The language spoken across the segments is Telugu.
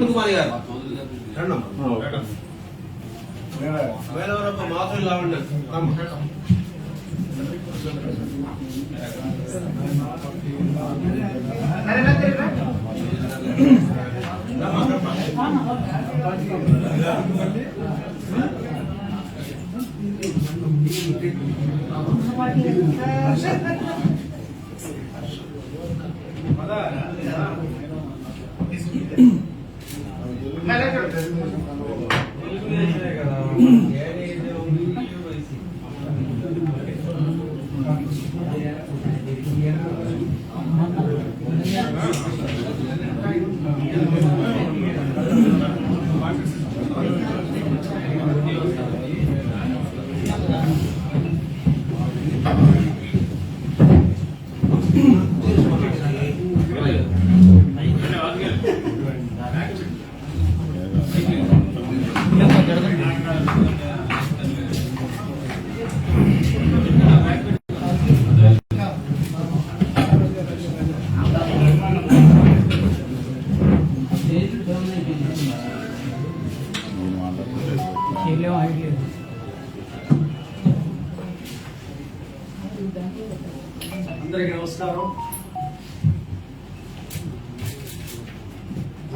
కుమారి గారు వేలవరప్ప మాధురి లావణ్య అందరికీ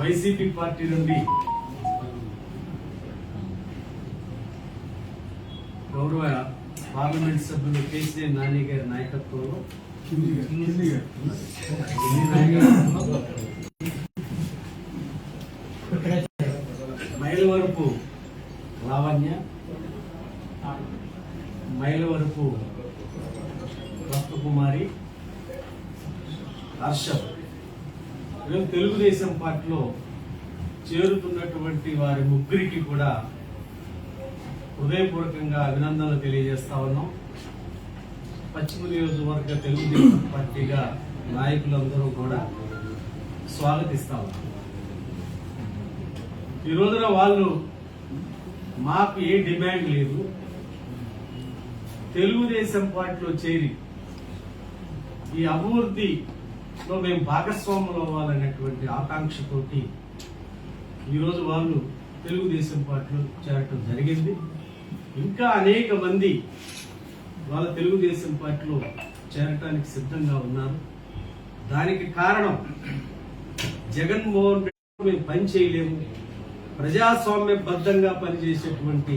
వైసీపీ పార్టీ నుండి గౌరవ పార్లమెంట్ సభ్యులు కేసీఆర్ నాని గారి నాయకత్వంలో మైలవరపు లావణ్య మైలవరపు రత్నకుమారి హర్షం. మేము తెలుగుదేశం పార్టీలో చేరుతున్నటువంటి వారి ముగ్గురికి కూడా హృదయపూర్వకంగా అభినందనలు తెలియజేస్తా ఉన్నాం. పశ్చిమ నియోజకవర్గ తెలుగుదేశం పార్టీగా నాయకులందరూ కూడా స్వాగతిస్తా ఉన్నాం. ఈ రోజున వాళ్ళు మాకు ఏ డిమాండ్ లేదు. తెలుగుదేశం పార్టీలో చేరి ఈ అభివృద్ధి లో మేము భాగస్వాములు అవ్వాలనేటువంటి ఆకాంక్షతోటి ఈరోజు వాళ్ళు తెలుగుదేశం పార్టీలో చేరటం జరిగింది. ఇంకా అనేక మంది వాళ్ళ తెలుగుదేశం పార్టీలో చేరటానికి సిద్ధంగా ఉన్నారు. దానికి కారణం జగన్మోహన్ రెడ్డి మేము పని చేయలేము. ప్రజాస్వామ్యబద్ధంగా పనిచేసేటువంటి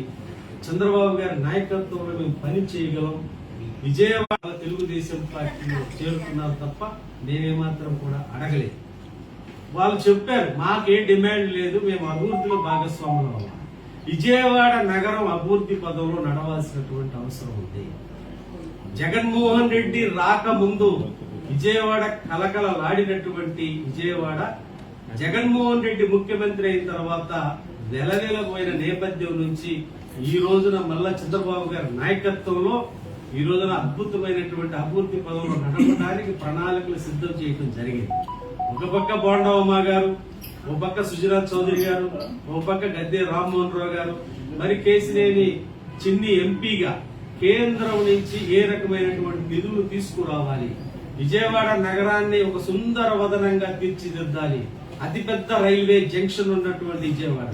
చంద్రబాబు గారి నాయకత్వంలో మేము పని చేయగలం. విజయవాడ తెలుగుదేశం పార్టీలో చేరుతున్నారు తప్ప మేమేమాత్రం కూడా అడగలేదు. వాళ్ళు చెప్పారు మాకే డిమాండ్ లేదు మేము అభివృద్ధిలో భాగస్వాములు అవ్వాలి. విజయవాడ నగరం అభివృద్ధి పదంలో నడవాల్సినటువంటి అవసరం ఉంది. జగన్మోహన్ రెడ్డి రాకముందు విజయవాడ కలకలలాడినటువంటి విజయవాడ జగన్మోహన్ రెడ్డి ముఖ్యమంత్రి అయిన తర్వాత నెలనెలపోయిన నేపథ్యం నుంచి ఈ రోజున మళ్ళా చంద్రబాబు గారి నాయకత్వంలో ఈ రోజున అద్భుతమైనటువంటి అభివృద్ధి పదంలో నడపడానికి ప్రణాళికలు సిద్ధం చేయడం జరిగింది. ఒక పక్క బోండవమ్మ గారు ఒక పక్క సుజనాథ్ చౌదరి గారు ఒక పక్క గద్దె రామ్మోహన్ రావు గారు మరి కేసినేని చిన్ని ఎంపీగా కేంద్రం నుంచి ఏ రకమైనటువంటి నిధులు తీసుకురావాలి? విజయవాడ నగరాన్ని ఒక సుందర వదనంగా తీర్చిదిద్దాలి. అతిపెద్ద రైల్వే జంక్షన్ ఉన్నటువంటి విజయవాడ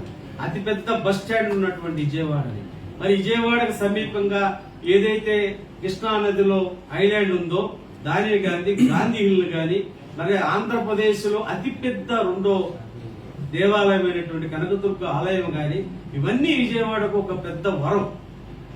అతిపెద్ద బస్ స్టాండ్ ఉన్నటువంటి విజయవాడని. మరి విజయవాడకు సమీపంగా ఏదైతే కృష్ణా నదిలో ఐలాండ్ ఉందో దానిని గాంధీ గాంధీ హిల్ గాని మరి ఆంధ్రప్రదేశ్లో అతిపెద్ద రెండో దేవాలయమైనటువంటి కనకదుర్గ ఆలయం గాని ఇవన్నీ విజయవాడకు ఒక పెద్ద వరం.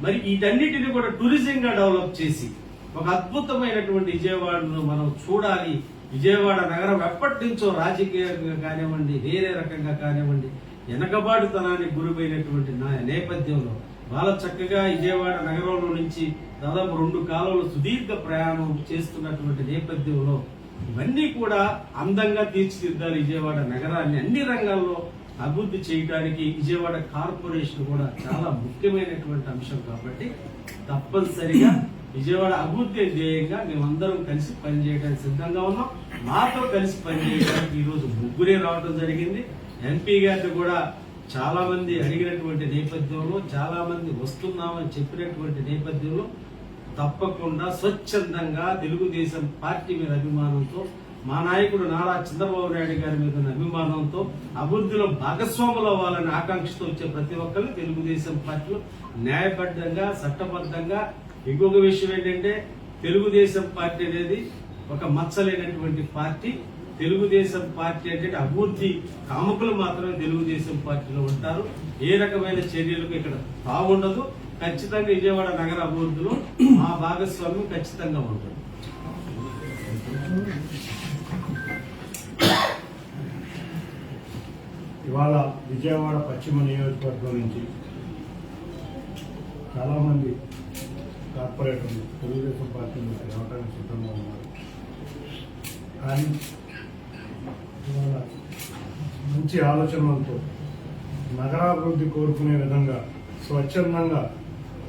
మరి వీటన్నిటిని కూడా టూరిజం గా డెవలప్ చేసి ఒక అద్భుతమైనటువంటి విజయవాడను మనం చూడాలి. విజయవాడ నగరం ఎప్పటి నుంచో రాజకీయంగా కానివ్వండి వేరే రకంగా కానివ్వండి వెనకబాటుతనానికి గురిపోయినటువంటి నా నేపథ్యంలో చాలా చక్కగా విజయవాడ నగరంలో నుంచి దాదాపు రెండు కాలంలో సుదీర్ఘ ప్రయాణం చేస్తున్నటువంటి నేపథ్యంలో ఇవన్నీ కూడా అందంగా తీర్చిదిద్దాలి విజయవాడ నగరాన్ని అన్ని రంగాల్లో అభివృద్ధి చేయడానికి విజయవాడ కార్పొరేషన్ కూడా చాలా ముఖ్యమైనటువంటి అంశం కాబట్టి తప్పనిసరిగా విజయవాడ అభివృద్ధి ధ్యేయంగా మేమందరం కలిసి పనిచేయడానికి సిద్ధంగా ఉన్నాం. మాతో కలిసి పనిచేయడానికి ఈరోజు ముగ్గురే రావడం జరిగింది. ఎంపీ గారిని కూడా చాలా మంది అడిగినటువంటి నేపథ్యంలో చాలా మంది వస్తున్నామని చెప్పినటువంటి నేపథ్యంలో తప్పకుండా స్వచ్ఛందంగా తెలుగుదేశం పార్టీ మీద అభిమానంతో మా నాయకుడు నారా చంద్రబాబు నాయుడు గారి మీద అభిమానంతో అభివృద్ధిలో భాగస్వాములు అవ్వాలని ఆకాంక్షతో వచ్చే ప్రతి ఒక్కరు తెలుగుదేశం పార్టీలో న్యాయబద్ధంగా చట్టబద్ధంగా ఇంకొక విషయం ఏంటంటే తెలుగుదేశం పార్టీ అనేది ఒక మచ్చలేనటువంటి పార్టీ. తెలుగుదేశం పార్టీ అంటే అభివృద్ధి కాముకులు మాత్రమే తెలుగుదేశం పార్టీలో ఉంటారు. ఏ రకమైన చర్యలకు ఇక్కడ బాగుండదు ఖచ్చితంగా విజయవాడ నగర అభివృద్ధిలో మా భాగస్వామ్యం ఖచ్చితంగా ఉంటుంది. ఇవాళ విజయవాడ పశ్చిమ నియోజకవర్గం నుంచి చాలామంది కార్పొరేటర్లు తెలుగుదేశం పార్టీలోకి రావడానికి సిద్ధంగా ఉన్నారు. కానీ మంచి ఆలోచనలతో నగరాభివృద్ధి కోరుకునే విధంగా స్వచ్ఛందంగా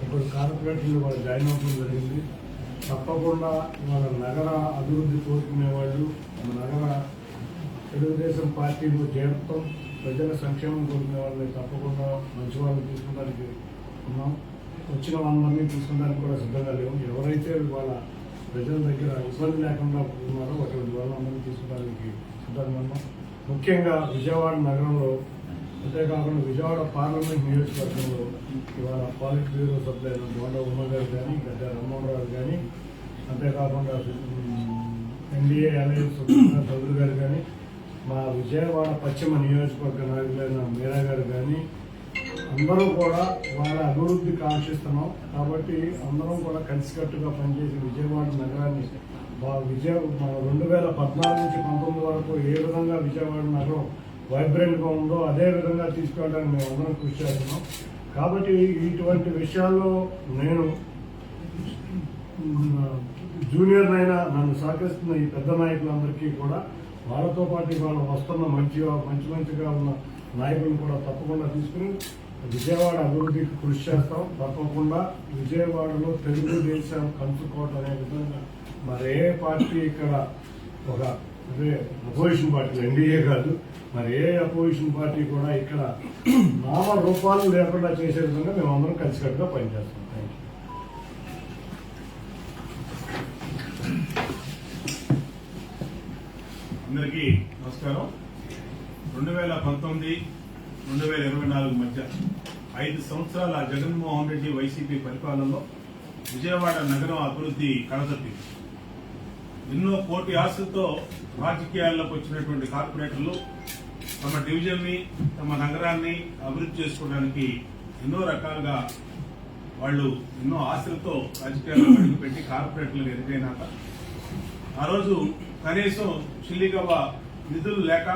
ఇప్పుడు కార్పొరేటర్లు వాళ్ళు జాయిన్ అవ్వడం జరిగింది. తప్పకుండా వాళ్ళ నగర అభివృద్ధి కోరుకునే వాళ్ళు నగర తెలుగుదేశం పార్టీలో చేరటం ప్రజల సంక్షేమం కోరుకునే వాళ్ళని తప్పకుండా మంచి వాళ్ళని తీసుకోవడానికి ఉన్నాం. వచ్చిన వాళ్ళందరినీ తీసుకోవడానికి కూడా సిద్ధంగా లేవు. ఎవరైతే వాళ్ళ ప్రజల దగ్గర ఇబ్బంది లేకుండా ఉన్నారో అటువంటి వాళ్ళందరినీ తీసుకోవడానికి సిద్ధంగా ఉన్నాం. ముఖ్యంగా విజయవాడ నగరంలో అంతేకాకుండా విజయవాడ పార్లమెంట్ నియోజకవర్గంలో ఇవాళ పాలిట్ బ్యూరో సభ్యులైన బోండ ఉమ్మ గారు కానీ గడ్డ రామ్మోహన్ కానీ అంతేకాకుండా ఎన్డీఏ అలయన్స్ చౌదరి గారు కానీ మా విజయవాడ పశ్చిమ నియోజకవర్గ నాయకులైన మీరా గారు కానీ అందరూ కూడా వాళ్ళ అభివృద్ధి కాంక్షిస్తున్నాం. కాబట్టి అందరం కూడా కలిసికట్టుగా పనిచేసి విజయవాడ నగరాన్ని మా విజయ మన రెండు వేల పద్నాలుగు నుంచి పంతొమ్మిది వరకు ఏ విధంగా విజయవాడ నగరం వైబ్రెంట్గా ఉందో అదే విధంగా తీసుకెళ్ళడానికి మేము అందరం కృషి చేస్తున్నాం. కాబట్టి ఇటువంటి విషయాల్లో నేను జూనియర్ అయినా నన్ను సహకరిస్తున్న ఈ పెద్ద నాయకులందరికీ కూడా వాళ్ళతో పాటు వాళ్ళు వస్తున్న మంచిగా మంచి మంచిగా ఉన్న నాయకులను కూడా తప్పకుండా తీసుకుని విజయవాడ అభివృద్ధికి కృషి చేస్తాం. తప్పకుండా విజయవాడలో తెలుగుదేశం కంచుకోట అనే విధంగా మరి ఏ పార్టీ ఇక్కడ ఒక అదే అపోజిషన్ పార్టీ ఎన్డీఏ కాదు మరి ఏ అపోజిషన్ పార్టీ కూడా ఇక్కడ నామ రూపాలు లేకుండా చేసే విధంగా మేము అందరం కలిసికట్టుగా పనిచేస్తాం. థ్యాంక్ యూ అందరికీ నమస్కారం. రెండు వేల పంతొమ్మిది రెండు వేల ఇరవై నాలుగు మధ్య ఐదు సంవత్సరాల జగన్మోహన్ రెడ్డి వైసీపీ పరిపాలనలో విజయవాడ నగరం అభివృద్ధి కడతప్పింది ఎన్నో కోటి ఆశలతో రాజకీయాల్లోకి వచ్చినటువంటి కార్పొరేటర్లు తమ డివిజన్ని తమ నగరాన్ని అభివృద్ధి చేసుకోవడానికి ఎన్నో రకాలుగా వాళ్ళు ఎన్నో ఆశలతో రాజకీయాల్లో అడుగుపెట్టి కార్పొరేటర్లు ఎదిగైనాక ఆ రోజు కనీసం చిల్లిగవ్వ నిధులు లేక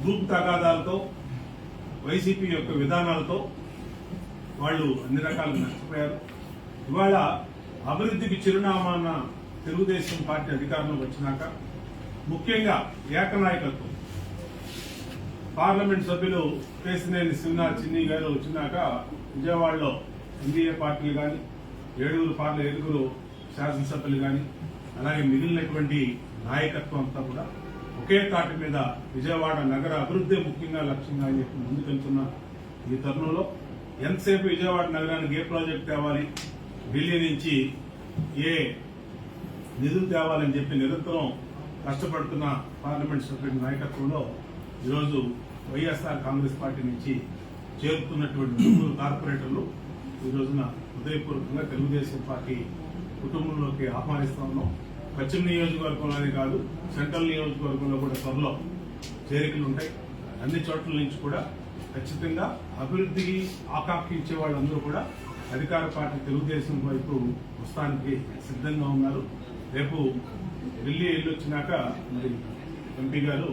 గ్రూప్ తగాదాలతో వైసీపీ యొక్క విధానాలతో వాళ్ళు అన్ని రకాలుగా నష్టపోయారు. ఇవాళ అభివృద్ధికి చిరునామాన తెలుగుదేశం పార్టీ అధికారంలోకి వచ్చినాక ముఖ్యంగా ఏకనాయకత్వం. పార్లమెంట్ సభ్యులు కేసినేని శివనాథ్ చిన్ని గారు వచ్చినాక విజయవాడలో ఎన్డీఏ పార్టీలు కానీ ఏడుగురు పార్టీ ఏడుగురు శాసనసభ్యులు కానీ అలాగే మిగిలినటువంటి నాయకత్వం అంతా కూడా ఒకే తాటి మీద విజయవాడ నగర అభివృద్ధి ముఖ్యంగా లక్ష్యంగా అని చెప్పి ముందుకెళ్తున్న ఈ తరుణంలో. ఎంతసేపు విజయవాడ నగరానికి ఏ ప్రాజెక్ట్ తేవాలి? ఢిల్లీ నుంచి ఏ నిధులు తేవాలని చెప్పి నిరంతరం కష్టపడుతున్న పార్లమెంట్ సభ్యుడి నాయకత్వంలో ఈరోజు వైఎస్ఆర్ కాంగ్రెస్ పార్టీ నుంచి చేరుతున్నటువంటి నలుగురు కార్పొరేటర్లు ఈ రోజున హృదయపూర్వకంగా తెలుగుదేశం పార్టీ కుటుంబంలోకి ఆహ్వానిస్తా ఉన్నాం. పశ్చిమ నియోజకవర్గంలోనే కాదు సెంట్రల్ నియోజకవర్గంలో కూడా త్వరలో చేరికలు ఉంటాయి. అన్ని చోట్ల నుంచి కూడా ఖచ్చితంగా అభివృద్ధికి ఆకాంక్షించే వాళ్ళందరూ కూడా అధికార పార్టీ తెలుగుదేశం వైపు వస్తానికి సిద్ధంగా ఉన్నారు. రేపు ఢిల్లీ వెళ్ళొచ్చినాక మరి ఎంపీ గారు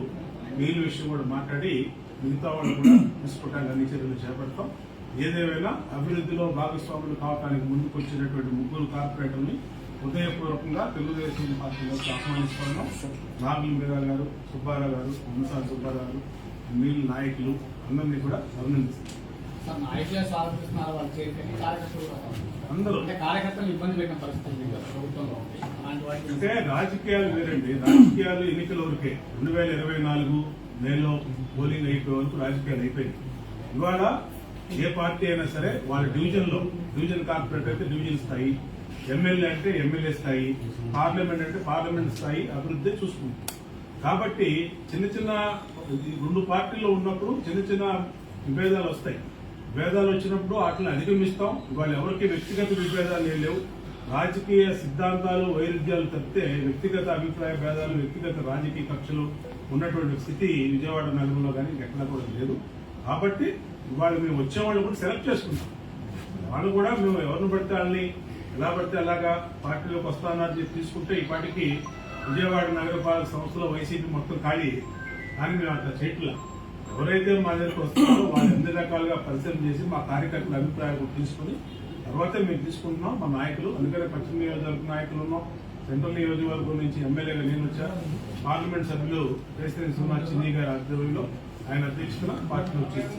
మీరు విషయం కూడా మాట్లాడి మిగతా వాళ్ళు కూడా తీసుకోవడానికి అన్ని చర్యలు చేపడతాం. ఏదేమైనా అభివృద్ధిలో భాగస్వాములు కావడానికి ముందుకు వచ్చినటువంటి ముగ్గురు కార్పొరేటర్ని హృదయపూర్వకంగా తెలుగుదేశం పార్టీలోకి ఆహ్వానిస్తున్నాం. నాగుల మీరా గారు సుబ్బారావు గారు అమ్మసారి సుబ్బారావు గారు మిగిలిన నాయకులు అందరినీ కూడా అభినందిస్తున్నాం. అందరూ. కార్యకర్తలు ఇబ్బంది పెట్టిన పరిస్థితి ప్రభుత్వంలో అంటే రాజకీయాలు వేరండి. రాజకీయాలు ఎన్నికల వరకే. రెండు వేల ఇరవై నాలుగు మేలో పోలింగ్ అయిపోయే వరకు రాజకీయాలు అయిపోయింది ఇవాళ ఏ పార్టీ అయినా సరే వాళ్ళ డివిజన్లో డివిజన్ కార్పొరేటర్ అయితే డివిజన్ స్థాయి ఎమ్మెల్యే అంటే ఎమ్మెల్యే స్థాయి పార్లమెంట్ అంటే పార్లమెంట్ స్థాయి అభివృద్ధి చూసుకుంటుంది కాబట్టి చిన్న చిన్న రెండు పార్టీలు ఉన్నప్పుడు చిన్న చిన్న విభేదాలు వస్తాయి. భేదాలు వచ్చినప్పుడు వాటిని అధిగమిస్తాం. ఇవాళ ఎవరికి వ్యక్తిగత విభేదాలు ఏం లేవు. రాజకీయ సిద్ధాంతాలు వైరుధ్యాలు తప్పితే వ్యక్తిగత అభిప్రాయ భేదాలు వ్యక్తిగత రాజకీయ కక్షలు ఉన్నటువంటి స్థితి విజయవాడ నగరంలో కానీ ఎక్కడా కూడా లేదు. కాబట్టి ఇవాళ మేము వచ్చేవాళ్ళు కూడా సెలెక్ట్ చేసుకుంటాం. వాళ్ళు కూడా మేము ఎవరిని పడితే వాళ్ళని ఎలా పడితే అలాగా పార్టీలోకి వస్తానని చెప్పి తీసుకుంటే ఇప్పటికీ విజయవాడ నగరపాలక సంస్థలో వైసీపీ మొత్తం ఖాళీ. కానీ మేము అట్లా చేయట్లేదు ఎవరైతే మా దగ్గరికి వస్తారో వాళ్ళు ఎన్ని రకాలుగా పరిశీలన చేసి మా కార్యకర్తల అభిప్రాయాలు తీసుకుని తర్వాత మేము తీసుకుంటున్నాం. మా నాయకులు అందుకనే పశ్చిమ నియోజకవర్గ నాయకులు ఉన్నాం. సెంట్రల్ నియోజకవర్గం నుంచి ఎమ్మెల్యేగా నేను వచ్చా పార్లమెంట్ సభ్యులు కేసరి సుమా చిన్ని గారి ఆధ్వర్యంలో ఆయన అధ్యక్షతన పార్టీ వచ్చేసి